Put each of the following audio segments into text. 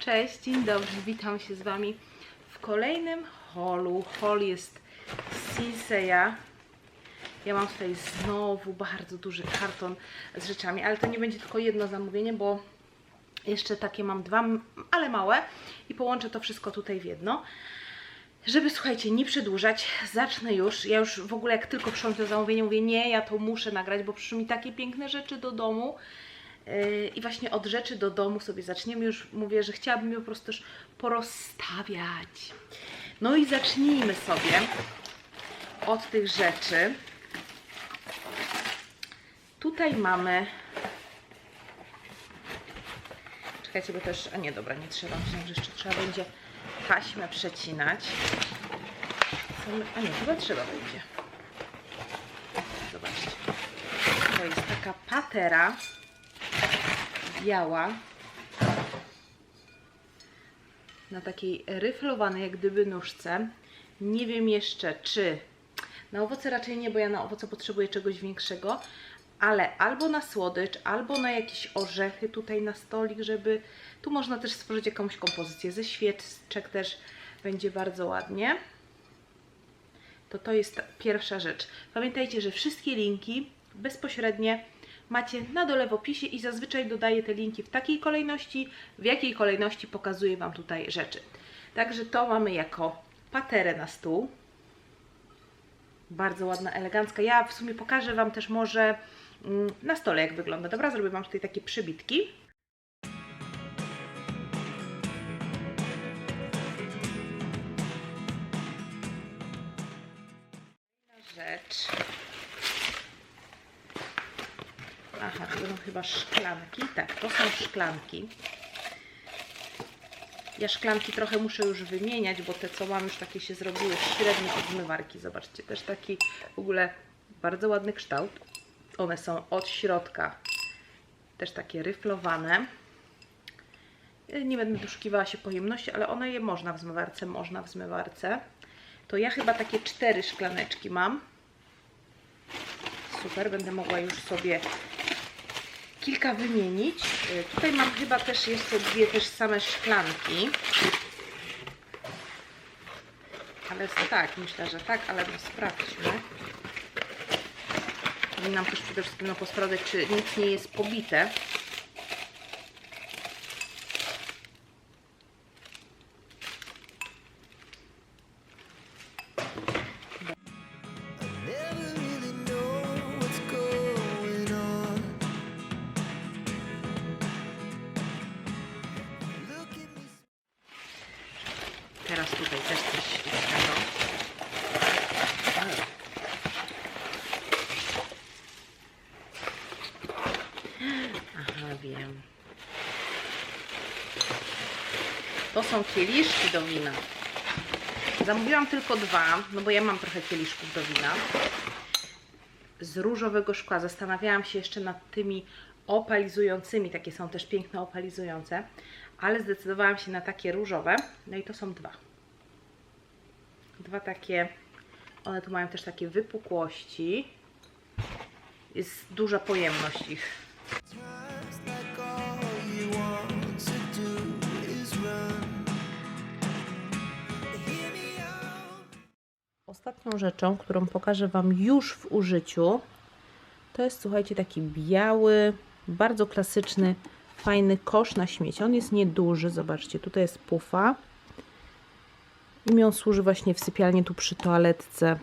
Cześć, dzień dobry, witam się z Wami w kolejnym holu. Hol jest z Sinseya. Ja mam tutaj znowu bardzo duży karton z rzeczami, ale to nie będzie tylko jedno zamówienie, bo jeszcze takie mam dwa, ale małe i połączę to wszystko tutaj w jedno. Żeby, słuchajcie, nie przedłużać, zacznę już. Ja już w ogóle jak tylko przyszłam to zamówienie, mówię, nie, ja to muszę nagrać, bo przyszły mi takie piękne rzeczy do domu. Yy, I właśnie od rzeczy do domu sobie zaczniemy. Już mówię, że chciałabym je po prostu też porozstawiać. No i zacznijmy sobie od tych rzeczy. Tutaj mamy. Czekajcie, bo też. A nie, dobra, nie trzeba. Myślałam, że jeszcze trzeba będzie taśmę przecinać. A nie, chyba trzeba będzie. Zobaczcie. To jest taka patera biała na takiej ryflowanej jak gdyby nóżce. Nie wiem jeszcze czy na owoce raczej nie, bo ja na owoce potrzebuję czegoś większego, ale albo na słodycz, albo na jakieś orzechy tutaj na stolik, żeby tu można też stworzyć jakąś kompozycję ze świeczek też będzie bardzo ładnie. To to jest pierwsza rzecz. Pamiętajcie, że wszystkie linki bezpośrednie macie na dole w opisie i zazwyczaj dodaję te linki w takiej kolejności, w jakiej kolejności pokazuję Wam tutaj rzeczy. Także to mamy jako paterę na stół. Bardzo ładna, elegancka. Ja w sumie pokażę Wam też może mm, na stole jak wygląda. Dobra, zrobię Wam tutaj takie przybitki. Chyba szklanki. Tak, to są szklanki. Ja szklanki trochę muszę już wymieniać, bo te co mam już takie się zrobiły średnie od zmywarki. Zobaczcie, też taki w ogóle bardzo ładny kształt. One są od środka też takie ryflowane. Nie będę doszukiwała się pojemności, ale one je można w zmywarce, można w zmywarce. To ja chyba takie cztery szklaneczki mam. Super, będę mogła już sobie kilka wymienić. Y, Tutaj mam chyba też jeszcze dwie też same szklanki. Ale tak, myślę, że tak, ale no sprawdźmy. Powinnam też przede wszystkim no, posprawdzać, czy nic nie jest pobite. Wiem. To są kieliszki do wina. Zamówiłam tylko dwa, no bo ja mam trochę kieliszków do wina. Z różowego szkła. Zastanawiałam się jeszcze nad tymi opalizującymi. Takie są też piękne opalizujące. Ale zdecydowałam się na takie różowe. No i to są dwa. Dwa takie. One tu mają też takie wypukłości. Jest duża pojemność ich. Ostatnią rzeczą, którą pokażę Wam już w użyciu, to jest, słuchajcie, taki biały, bardzo klasyczny, fajny kosz na śmieci. On jest nieduży, zobaczcie, tutaj jest pufa. I mi on służy właśnie w sypialni, tu przy toaletce.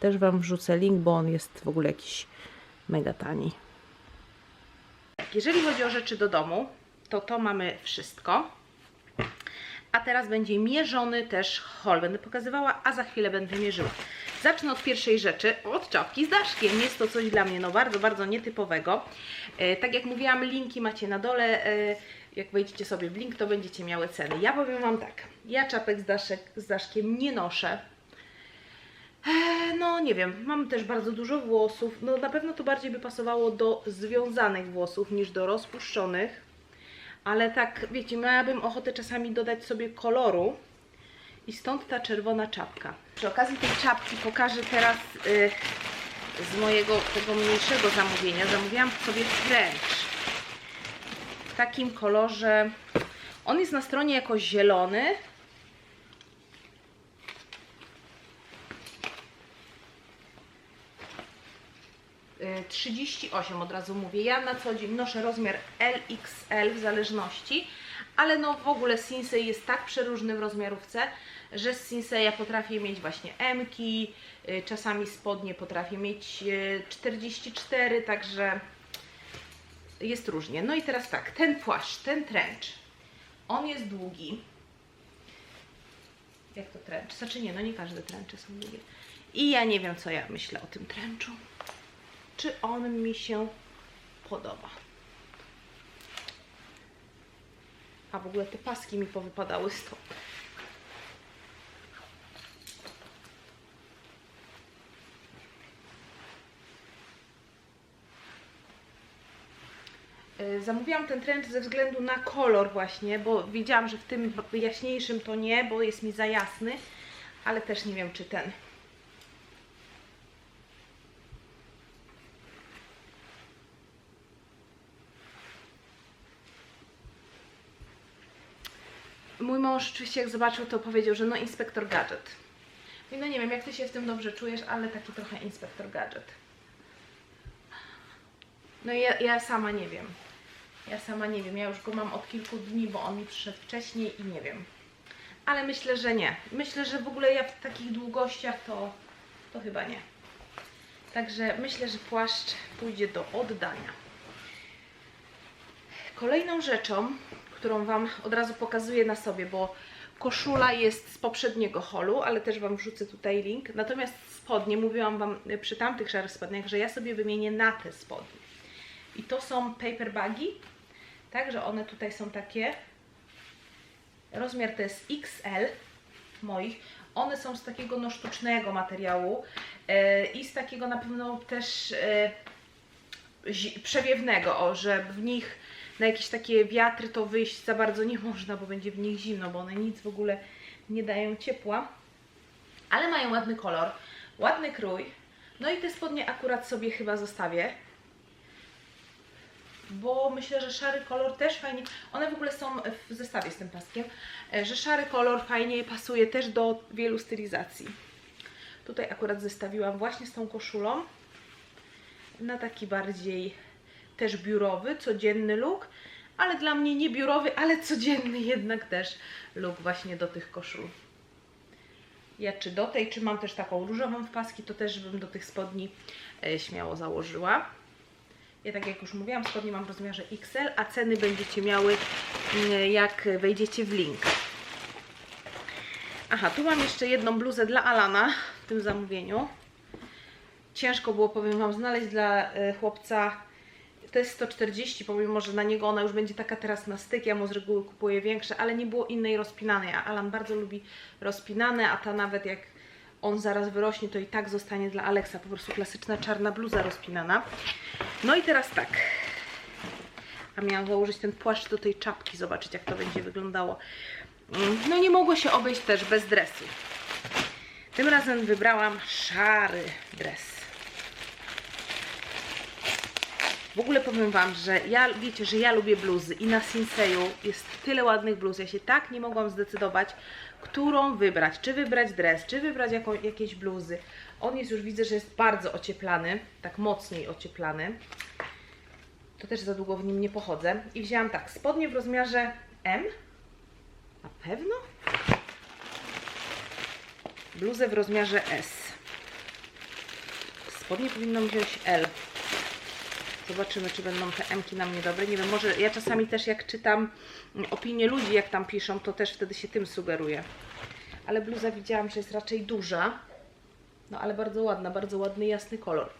Też Wam wrzucę link, bo on jest w ogóle jakiś mega tani. Jeżeli chodzi o rzeczy do domu, to to mamy wszystko. A teraz będzie mierzony też hol. Będę pokazywała, a za chwilę będę mierzyła. Zacznę od pierwszej rzeczy, od czapki z daszkiem. Jest to coś dla mnie no bardzo, bardzo nietypowego. E, tak jak mówiłam, linki macie na dole. E, jak wejdziecie sobie w link, to będziecie miały ceny. Ja powiem Wam tak, ja czapek z, daszek, z daszkiem nie noszę. E, No nie wiem, mam też bardzo dużo włosów. No na pewno to bardziej by pasowało do związanych włosów niż do rozpuszczonych. Ale tak, wiecie, miałabym ochotę czasami dodać sobie koloru i stąd ta czerwona czapka. Przy okazji tej czapki pokażę teraz y, z mojego tego mniejszego zamówienia. Zamówiłam sobie French. takim kolorze. On jest na stronie jako zielony. 38 od razu mówię. Ja na co dzień noszę rozmiar LXL w zależności, ale no w ogóle Sinsei jest tak przeróżny w rozmiarówce, że z Sinsei ja potrafię mieć właśnie M-ki, y, czasami spodnie potrafię mieć y, 44, także jest różnie. No i teraz tak, ten płaszcz, ten trench, on jest długi. Jak to trench? Znaczy nie, no nie każde trencze są długie. I ja nie wiem, co ja myślę o tym trenchu. Czy on mi się podoba? A w ogóle te paski mi powypadały stąd. Y, Zamówiłam ten trend ze względu na kolor właśnie, bo wiedziałam, że w tym jaśniejszym to nie, bo jest mi za jasny, ale też nie wiem, czy ten. Oczywiście jak zobaczył, to powiedział, że no inspektor gadżet. I no nie wiem, jak ty się w tym dobrze czujesz, ale taki trochę inspektor gadżet. No ja, ja sama nie wiem. Ja sama nie wiem. Ja już go mam od kilku dni, bo on mi przyszedł wcześniej i nie wiem. Ale myślę, że nie. Myślę, że w ogóle ja w takich długościach to, to chyba nie. Także myślę, że płaszcz pójdzie do oddania. Kolejną rzeczą, którą Wam od razu pokazuję na sobie, bo koszula jest z poprzedniego holu, ale też Wam wrzucę tutaj link. Natomiast spodnie, mówiłam Wam przy tamtych szarych spodniach, że ja sobie wymienię na te spodnie. I to są paper bagi, także one tutaj są takie. Rozmiar to jest XL moich. One są z takiego no, sztucznego materiału e, i z takiego na pewno też zi- przewiewnego, o, że w nich na jakieś takie wiatry to wyjść za bardzo nie można, bo będzie w nich zimno, bo one nic w ogóle nie dają ciepła. Ale mają ładny kolor, ładny krój. No i te spodnie akurat sobie chyba zostawię bo myślę, że szary kolor też fajnie, one w ogóle są w zestawie z tym paskiem, e, że szary kolor fajnie pasuje też do wielu stylizacji. Tutaj akurat zestawiłam właśnie z tą koszulą na taki bardziej też biurowy, codzienny look, ale dla mnie nie biurowy, ale codzienny jednak też look właśnie do tych koszul. Ja czy do tej, czy mam też taką różową w paski, to też bym do tych spodni e, śmiało założyła. Ja tak jak już mówiłam, spodnie mam w rozmiarze XL, a ceny będziecie miały mm, jak wejdziecie w link. Aha, tu mam jeszcze jedną bluzę dla Alana w tym zamówieniu. Ciężko było, powiem Wam, znaleźć dla e, chłopca. To jest 140, pomimo, że na niego ona już będzie taka teraz na styk. Ja mu z reguły kupuję większe, ale nie było innej rozpinanej. A Alan bardzo lubi rozpinane, a ta nawet jak on zaraz wyrośnie, to i tak zostanie dla Aleksa. Po prostu klasyczna czarna bluza rozpinana. No i teraz tak. A miałam założyć ten płaszcz do tej czapki, zobaczyć jak to będzie wyglądało. Mm, No nie mogło się obejść też bez dresu. Tym razem wybrałam szary dres. W ogóle powiem Wam, że ja, wiecie, że ja lubię bluzy i na Sinseju jest tyle ładnych bluz. Ja się tak nie mogłam zdecydować, którą wybrać. Czy wybrać dres, czy wybrać jaką, jakieś bluzy. On jest już, widzę, że jest bardzo ocieplany, tak mocniej ocieplany. To też za długo w nim nie pochodzę. I wzięłam tak, spodnie w rozmiarze M. Na pewno? Bluzę w rozmiarze S. Spodnie powinnam wziąć L. Zobaczymy, czy będą te M-ki na mnie dobre. Nie wiem, może ja czasami też jak czytam opinie ludzi, jak tam piszą, to też wtedy się tym sugeruję. Ale bluza widziałam, że jest raczej duża. No ale bardzo ładna, bardzo ładny, jasny kolor.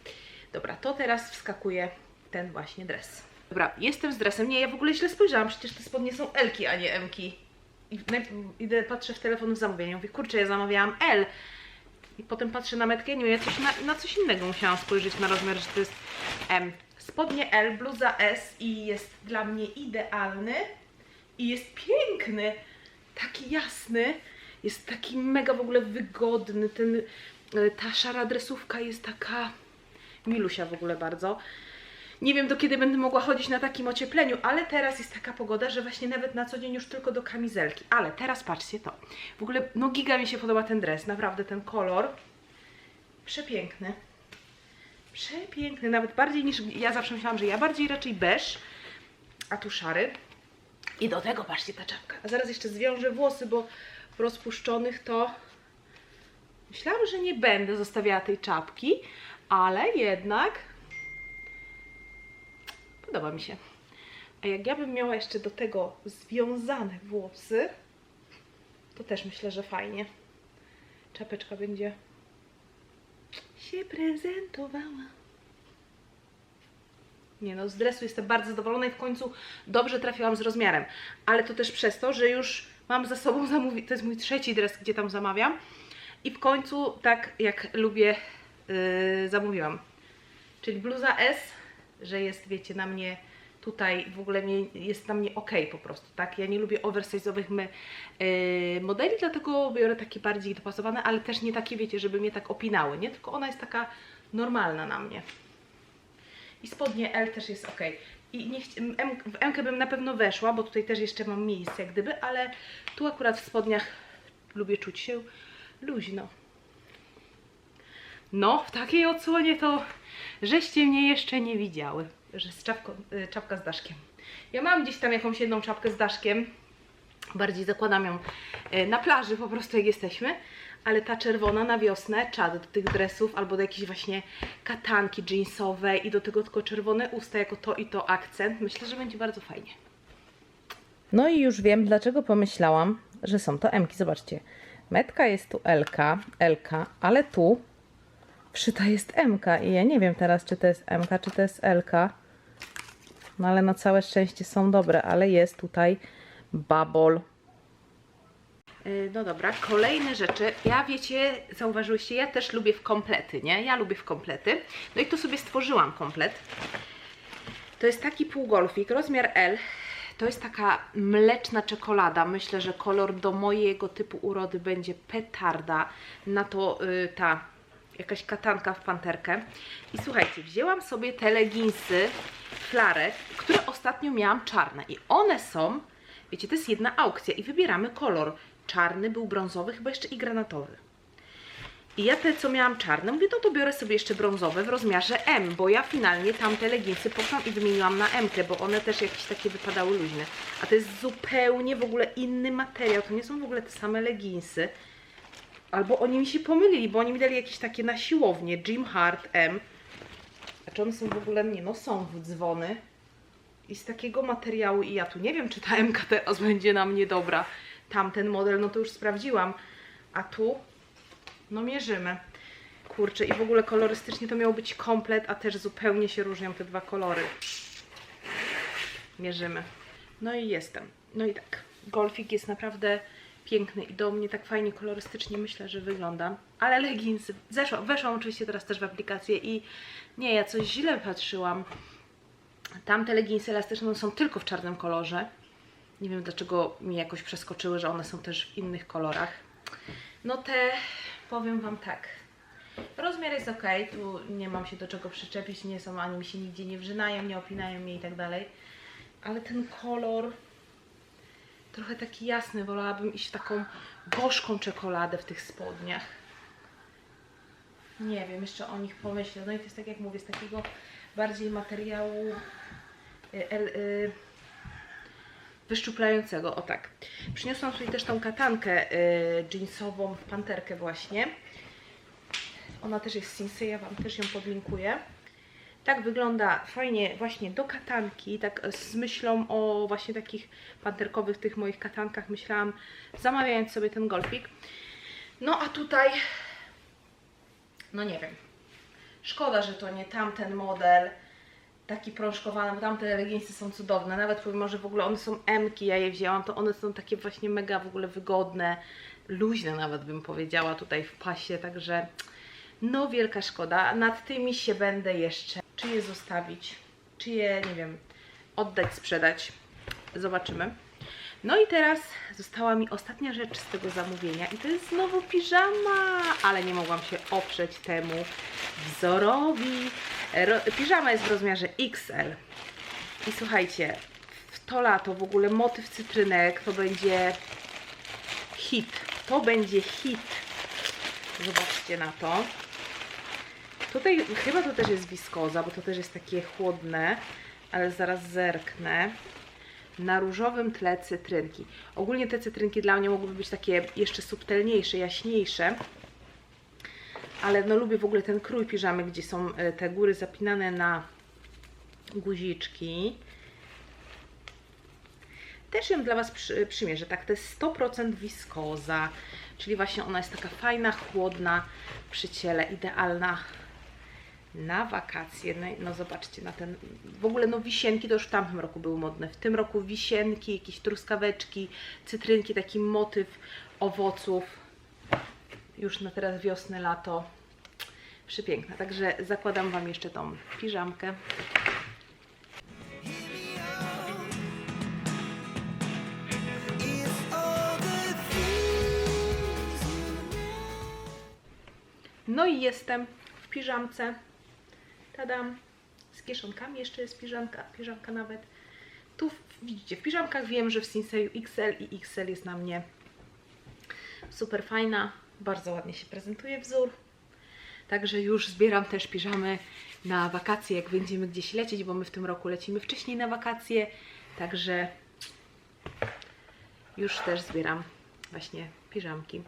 Dobra, to teraz wskakuje ten właśnie dres. Dobra, jestem z dresem. Nie, ja w ogóle źle spojrzałam, przecież te spodnie są L-ki, a nie M-ki. I idę, patrzę w telefon w zamówieniu. Mówię, kurczę, ja zamawiałam L. I potem patrzę na metkę, nie wiem, ja coś na, na coś innego musiałam spojrzeć na rozmiar, że to jest M. Spodnie L, bluza S i jest dla mnie idealny i jest piękny, taki jasny, jest taki mega w ogóle wygodny, ten, e, ta szara dresówka jest taka milusia w ogóle bardzo. Nie wiem do kiedy będę mogła chodzić na takim ociepleniu, ale teraz jest taka pogoda, że właśnie nawet na co dzień już tylko do kamizelki. Ale teraz patrzcie to. W ogóle no giga mi się podoba ten dres, naprawdę ten kolor. Przepiękny. Przepiękny, nawet bardziej niż ja zawsze myślałam, że ja bardziej raczej beż, a tu szary. I do tego patrzcie ta czapka. A zaraz jeszcze zwiążę włosy, bo rozpuszczonych to myślałam, że nie będę zostawiała tej czapki, ale jednak podoba mi się. A jak ja bym miała jeszcze do tego związane włosy, to też myślę, że fajnie. Czapeczka będzie się prezentowała. Nie no, z dresu jestem bardzo zadowolona i w końcu dobrze trafiłam z rozmiarem. Ale to też przez to, że już mam za sobą zamówić. To jest mój trzeci dres, gdzie tam zamawiam. I w końcu tak jak lubię yy, zamówiłam. Czyli bluza S, że jest, wiecie, na mnie tutaj w ogóle mnie, jest na mnie ok po prostu, tak? Ja nie lubię oversize'owych yy, modeli, dlatego biorę takie bardziej dopasowane, ale też nie takie, wiecie, żeby mnie tak opinały, nie? Tylko ona jest taka normalna na mnie. I spodnie L też jest ok. I nie M, w M bym na pewno weszła, bo tutaj też jeszcze mam miejsce jak gdyby, ale tu akurat w spodniach lubię czuć się luźno. No, w takiej odsłonie to żeście mnie jeszcze nie widziały, że z czapką, y, czapka z daszkiem. Ja mam gdzieś tam jakąś jedną czapkę z daszkiem, bardziej zakładam ją y, na plaży po prostu jak jesteśmy, ale ta czerwona na wiosnę, czad do tych dresów albo do jakiejś właśnie katanki jeansowe i do tego tylko czerwone usta jako to i to akcent. Myślę, że będzie bardzo fajnie. No i już wiem, dlaczego pomyślałam, że są to Mki. Zobaczcie, metka jest tu LK, LK, ale tu wszyta jest MK i ja nie wiem teraz, czy to jest MK, czy to jest LK. No ale na całe szczęście są dobre, ale jest tutaj babol. Yy, No dobra, kolejne rzeczy. Ja wiecie, zauważyłyście, ja też lubię w komplety, nie? Ja lubię w komplety. No i tu sobie stworzyłam komplet. To jest taki półgolfik, rozmiar L. To jest taka mleczna czekolada. Myślę, że kolor do mojego typu urody będzie petarda. Na to y, ta jakaś katanka w panterkę. I słuchajcie, wzięłam sobie te leginsy flarek, które ostatnio miałam czarne. I one są, wiecie, to jest jedna aukcja i wybieramy kolor. Czarny był brązowy, chyba jeszcze i granatowy. I ja te, co miałam czarne, mówię, no to biorę sobie jeszcze brązowe w rozmiarze M, bo ja finalnie tamte leginsy poszłam i wymieniłam na M, bo one też jakieś takie wypadały luźne. A to jest zupełnie w ogóle inny materiał, to nie są w ogóle te same leginsy. Albo oni mi się pomylili, bo oni mi dali jakieś takie na siłownię, Jim Hart M. A czy one są w ogóle, nie no, są w dzwony. I z takiego materiału i ja tu nie wiem, czy ta MK teraz będzie na mnie dobra. Tamten model, no to już sprawdziłam. A tu no mierzymy. Kurczę, i w ogóle kolorystycznie to miał być komplet, a też zupełnie się różnią te dwa kolory. Mierzymy. No i jestem. No i tak, golfik jest naprawdę piękny i do mnie tak fajnie kolorystycznie myślę, że wygląda. Ale leginsy, zeszłam, weszłam oczywiście teraz też w aplikację i nie, ja coś źle patrzyłam. Tamte leginsy elastyczne są tylko w czarnym kolorze. Nie wiem dlaczego mi jakoś przeskoczyły, że one są też w innych kolorach. No te, powiem Wam tak. Rozmiar jest ok, tu nie mam się do czego przyczepić, nie są ani mi się nigdzie nie wrzynają, nie opinają mnie i tak dalej. Ale ten kolor trochę taki jasny, wolałabym iść w taką gorzką czekoladę w tych spodniach. Nie wiem, jeszcze o nich pomyślę. No i to jest tak jak mówię, z takiego bardziej materiału y, el- y, wyszczuplającego, o tak. Przyniosłam sobie też tą katankę jeansową w panterkę właśnie. Ona też jest z Sinsei, ja Wam też ją podlinkuję. Tak wygląda fajnie właśnie do katanki, tak z myślą o właśnie takich panterkowych tych moich katankach myślałam, zamawiając sobie ten golfik. No a tutaj, no nie wiem, szkoda, że to nie tamten model, taki prążkowany, bo tamte leginsy są cudowne, nawet pomimo, że w ogóle one są M-ki, ja je wzięłam, to one są takie właśnie mega w ogóle wygodne, luźne nawet bym powiedziała tutaj w pasie, także no wielka szkoda. Nad tymi się będę jeszcze, czy je zostawić, czy je, nie wiem, oddać, sprzedać. Zobaczymy. No i teraz została mi ostatnia rzecz z tego zamówienia i to jest znowu piżama, ale nie mogłam się oprzeć temu wzorowi. Ro, piżama jest w rozmiarze XL. I słuchajcie, w to lato w ogóle motyw cytrynek to będzie hit. To będzie hit. Zobaczcie na to. Tutaj chyba to też jest wiskoza, bo to też jest takie chłodne, ale zaraz zerknę. Na różowym tle cytrynki. Ogólnie te cytrynki dla mnie mogłyby być takie jeszcze subtelniejsze, jaśniejsze. Ale no lubię w ogóle ten krój piżamy, gdzie są e, te góry zapinane na guziczki. Też ją dla Was przy, przymierzę. Tak, to jest 100% wiskoza, czyli właśnie ona jest taka fajna, chłodna przy ciele, idealna na wakacje. No, no zobaczcie na ten. W ogóle no wisienki to już w tamtym roku były modne. W tym roku wisienki, jakieś truskaweczki, cytrynki, taki motyw owoców. Już na teraz wiosnę, lato. Przepiękna. Także zakładam Wam jeszcze tą piżamkę. No i jestem w piżamce. Tadam. Z kieszonkami jeszcze jest piżamka, piżamka nawet. Tu widzicie, w piżamkach wiem, że w Sinseju XL i XL jest na mnie super fajna. Bardzo ładnie się prezentuje wzór. Także już zbieram też piżamy na wakacje, jak będziemy gdzieś lecieć, bo my w tym roku lecimy wcześniej na wakacje. Także już też zbieram właśnie piżamki.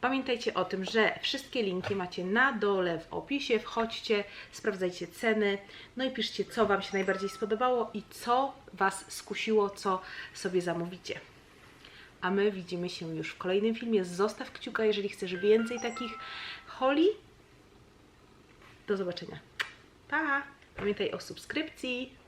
Pamiętajcie o tym, że wszystkie linki macie na dole w opisie. Wchodźcie, sprawdzajcie ceny, no i piszcie, co Wam się najbardziej spodobało i co Was skusiło, co sobie zamówicie. A my widzimy się już w kolejnym filmie. Zostaw kciuka, jeżeli chcesz więcej takich holi. Do zobaczenia. Pa! Pamiętaj o subskrypcji.